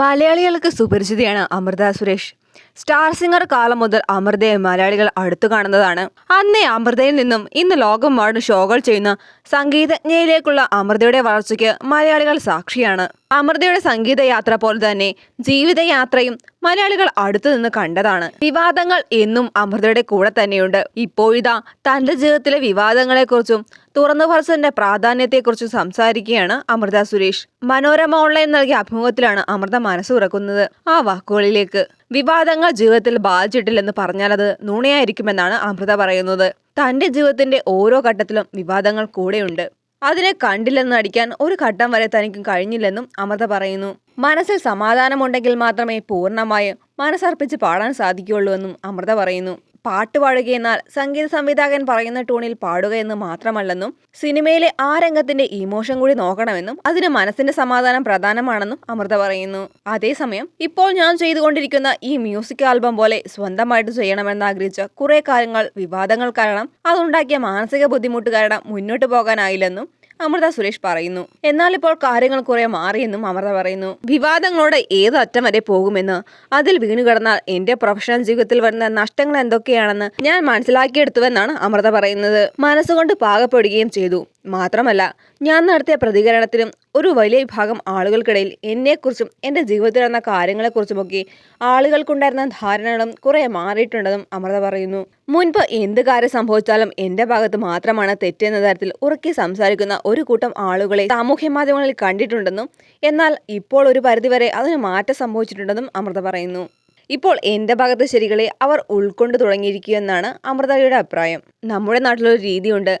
മലയാളികൾക്ക് സുപരിചിതയാണ് Amrutha Suresh. Star singer കാലം മുതൽ അമൃതയെ മലയാളികൾ അടുത്തു കാണുന്നതാണ്. അന്നേ അമൃതയിൽ നിന്നും ഇന്ന് ലോകം ലോകമെമ്പാടും ഷോകൾ ചെയ്യുന്ന സംഗീതജ്ഞയിലേക്കുള്ള അമൃതയുടെ വളർച്ചയ്ക്ക് മലയാളികൾ സാക്ഷിയാണ്. അമൃതയുടെ സംഗീതയാത്ര പോലെ തന്നെ ജീവിതയാത്രയും മലയാളികൾ അടുത്തു നിന്ന് കണ്ടതാണ്. വിവാദങ്ങൾ എന്നും അമൃതയുടെ കൂടെ തന്നെയുണ്ട്. ഇപ്പോഴിതാ തന്റെ ജീവിതത്തിലെ വിവാദങ്ങളെക്കുറിച്ചും തുറന്നു പറച്ചതിന്റെ പ്രാധാന്യത്തെക്കുറിച്ചും സംസാരിക്കുകയാണ് അമൃത സുരേഷ്. മനോരമ ഓൺലൈൻ നൽകിയ അഭിമുഖത്തിലാണ് അമൃത മനസ്സ് ഉറക്കുന്നത്. ആ വാക്കുകളിലേക്ക് വിവാദങ്ങൾ ജീവിതത്തിൽ ബാധിച്ചിട്ടില്ലെന്ന് പറഞ്ഞാൽ അത് നുണയായിരിക്കുമെന്നാണ് അമൃത പറയുന്നത്. തന്റെ ജീവിതത്തിന്റെ ഓരോ ഘട്ടത്തിലും വിവാദങ്ങൾ കൂടെയുണ്ട്. അതിനെ കണ്ടില്ലെന്ന് അടിക്കാൻ ഒരു ഘട്ടം വരെ തനിക്കും കഴിഞ്ഞില്ലെന്നും അമൃത പറയുന്നു. മനസ്സിൽ സമാധാനമുണ്ടെങ്കിൽ മാത്രമേ പൂർണമായും മനസ്സർപ്പിച്ച് പാടാൻ സാധിക്കുകയുള്ളൂ എന്നും അമൃത പറയുന്നു. പാട്ട് പാടുകയെന്നാൽ സംഗീത സംവിധായകൻ പറയുന്ന ടൂണിൽ പാടുക എന്ന് മാത്രമല്ലെന്നും സിനിമയിലെ ആ രംഗത്തിന്റെ ഇമോഷൻ കൂടി നോക്കണമെന്നും അതിന് മനസ്സിന്റെ സമാധാനം പ്രധാനമാണെന്നും അമൃത പറയുന്നു. അതേസമയം ഇപ്പോൾ ഞാൻ ചെയ്തുകൊണ്ടിരിക്കുന്ന ഈ മ്യൂസിക് ആൽബം പോലെ സ്വന്തമായിട്ട് ചെയ്യണമെന്ന് ആഗ്രഹിച്ച കുറെ കാര്യങ്ങൾ വിവാദങ്ങൾ കാരണം അതുണ്ടാക്കിയ മാനസിക ബുദ്ധിമുട്ട് കാരണം മുന്നോട്ട് പോകാനായില്ലെന്നും അമൃത സുരേഷ് പറയുന്നു. എന്നാൽ ഇപ്പോൾ കാര്യങ്ങൾ കുറെ മാറിയെന്നും അമൃത പറയുന്നു. വിവാദങ്ങളോട് ഏത് അറ്റം വരെ പോകുമെന്ന്? അതിൽ വീണു കിടന്നാൽ എന്റെ പ്രൊഫഷണൽ ജീവിതത്തിൽ വരുന്ന നഷ്ടങ്ങൾ എന്തൊക്കെയാണെന്ന് ഞാൻ മനസ്സിലാക്കിയെടുത്തുവെന്നാണ് അമൃത പറയുന്നത്. മനസ്സുകൊണ്ട് പാകപ്പെടുകയും ചെയ്തു. മാത്രമല്ല ഞാൻ നടത്തിയ പ്രതികരണത്തിലും ഒരു വലിയ വിഭാഗം ആളുകൾക്കിടയിൽ എന്നെക്കുറിച്ചും എന്റെ ജീവിതത്തിൽ നടന്ന കാര്യങ്ങളെക്കുറിച്ചുമൊക്കെ ആളുകൾക്കുണ്ടായിരുന്ന ധാരണകളും കുറേ മാറിയിട്ടുണ്ടെന്നും അമൃത പറയുന്നു. മുൻപ് എന്ത് കാര്യം സംഭവിച്ചാലും എന്റെ ഭാഗത്ത് മാത്രമാണ് തെറ്റെന്ന തരത്തിൽ ഉറക്കി സംസാരിക്കുന്ന ഒരു കൂട്ടം ആളുകളെ സാമൂഹ്യ മാധ്യമങ്ങളിൽ കണ്ടിട്ടുണ്ടെന്നും എന്നാൽ ഇപ്പോൾ ഒരു പരിധിവരെ അതിന് മാറ്റം സംഭവിച്ചിട്ടുണ്ടെന്നും അമൃത പറയുന്നു. ഇപ്പോൾ എന്റെ ഭാഗത്തെ ശരികളെ അവർ ഉൾക്കൊണ്ടു തുടങ്ങിയിരിക്കുകയെന്നാണ് അമൃതയുടെ അഭിപ്രായം. നമ്മുടെ നാട്ടിലൊരു രീതിയുണ്ട്.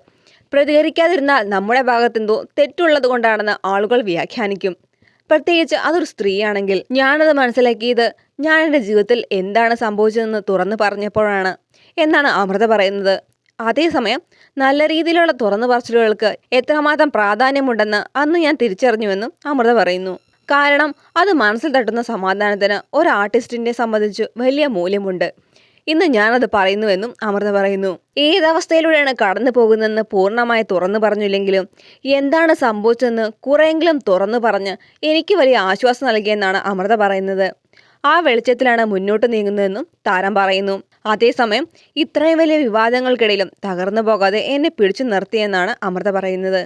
പ്രതികരിക്കാതിരുന്നാൽ നമ്മുടെ ഭാഗത്തെന്തോ തെറ്റുള്ളത് കൊണ്ടാണെന്ന് ആളുകൾ വ്യാഖ്യാനിക്കും. പ്രത്യേകിച്ച് അതൊരു സ്ത്രീയാണെങ്കിൽ ഞാനത് മനസ്സിലാക്കിയത് ഞാൻ എന്റെ ജീവിതത്തിൽ എന്താണ് സംഭവിച്ചതെന്ന് തുറന്നു പറഞ്ഞപ്പോഴാണ് എന്നാണ് അമൃത പറയുന്നത്. അതേസമയം നല്ല രീതിയിലുള്ള തുറന്നു പറച്ചിലുകൾക്ക് എത്രമാത്രം പ്രാധാന്യമുണ്ടെന്ന് അന്ന് ഞാൻ തിരിച്ചറിഞ്ഞുവെന്നും അമൃത പറയുന്നു. കാരണം അത് മനസ്സിൽ തട്ടുന്ന സമാധാനത്തിന് ഒരു ആർട്ടിസ്റ്റിനെ സംബന്ധിച്ച് വലിയ മൂല്യമുണ്ട്. ഇന്ന് ഞാനത് പറയുന്നുവെന്നും അമൃത പറയുന്നു. ഏതവസ്ഥയിലൂടെയാണ് കടന്നു പോകുന്നതെന്ന് പൂർണമായി തുറന്നു പറഞ്ഞില്ലെങ്കിലും എന്താണ് സംഭവിച്ചതെന്ന് കുറെയെങ്കിലും തുറന്നു പറഞ്ഞ് എനിക്ക് വലിയ ആശ്വാസം നൽകിയെന്നാണ് അമൃത പറയുന്നത്. ആ വെളിച്ചത്തിലാണ് മുന്നോട്ട് നീങ്ങുന്നതെന്നും താരം പറയുന്നു. അതേസമയം ഇത്രയും വലിയ വിവാദങ്ങൾക്കിടയിലും തകർന്നു പോകാതെ എന്നെ പിടിച്ചു നിർത്തിയെന്നാണ് അമൃത പറയുന്നത്.